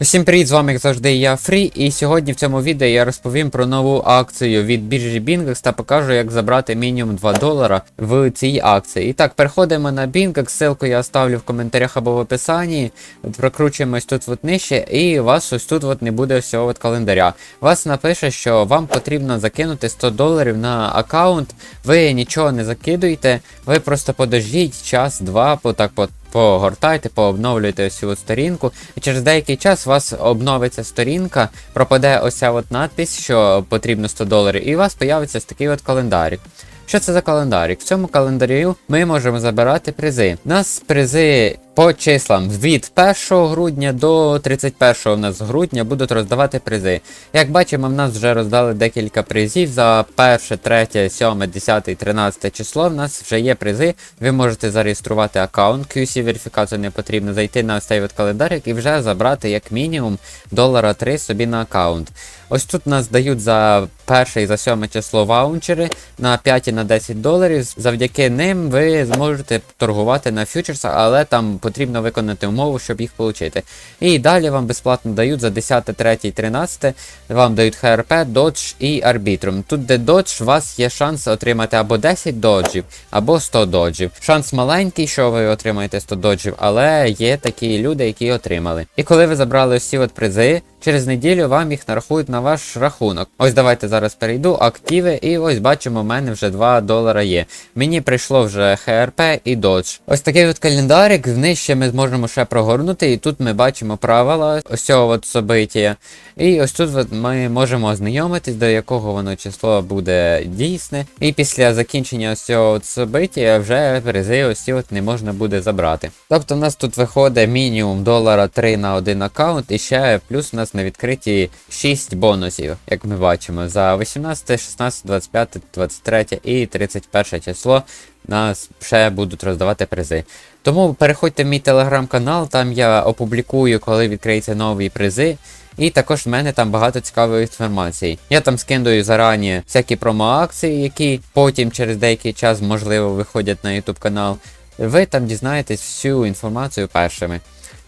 Усім привіт, з вами як завжди я Фрі, і сьогодні в цьому відео я розповім про нову акцію від біржі Bingex та покажу, як забрати мінімум 2 долара в цій акції. І так, переходимо на Bingex, ссылку я оставлю в коментарях або в описанні. Прокручуємось тут от нижче, і у вас ось тут от не буде всього от календаря. Вас напише, що вам потрібно закинути 100 доларів на аккаунт. Ви нічого не закидуєте, ви просто подождіть час-два, по так по погортайте, пообновлюйте ось цю сторінку, і через деякий час у вас обновиться сторінка, пропаде ось ця от надпись, що потрібно 100 доларів, і у вас появиться такий от календарик. Що це за календарик? В цьому календарі ми можемо забирати призи. У нас призи по числам від 1 грудня до 31 у нас грудня будуть роздавати призи. Як бачимо, в нас вже роздали декілька призів за 1, 3, 7, 10, 13 число. В нас вже є призи. Ви можете зареєструвати аккаунт, QC верифікацію не потрібно, зайти на цей от календарик і вже забрати як мінімум долара 3 собі на аккаунт. Ось тут нас дають за перше і за сьоме число ваунчери на 5 і на 10 доларів. Завдяки ним ви зможете торгувати на фьючерсах, але там потрібно виконати умову, щоб їх отримати. І далі вам безплатно дають за 10, 3, 13, вам дають ХРП, Dodge і Arbitrum. Тут, де Dodge, у вас є шанс отримати або 10 доджів, або 100 доджів. Шанс маленький, що ви отримаєте 100 доджів, але є такі люди, які отримали. І коли ви забрали ці от призи, через неділю вам їх нарахують на ваш рахунок. Ось давайте зараз перейду, активи, і ось бачимо, в мене вже 2 долара є. Мені прийшло вже ХРП і Dodge. Ось такий от календарик, нижче ми зможемо ще прогорнути, і тут ми бачимо правила ось цього от собиття. І ось тут от ми можемо ознайомитись, до якого воно число буде дійсне. І після закінчення ось цього от собиття вже призи ось ці от не можна буде забрати. Тобто в нас тут виходить мінімум долара 3 на один аккаунт, і ще плюс у нас на відкриті 6 бонусів, як ми бачимо, за 18, 16, 25, 23 і 31 число нас ще будуть роздавати призи. Тому переходьте в мій телеграм-канал, там я опублікую, коли відкриються нові призи. І також в мене там багато цікавої інформації. Я там скидую зарані всякі промо-акції, які потім через деякий час, можливо, виходять на YouTube канал. Ви там дізнаєтесь всю інформацію першими.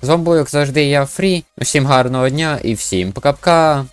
З вами був, як завжди, я Фрі. Усім гарного дня і всім пока-пока!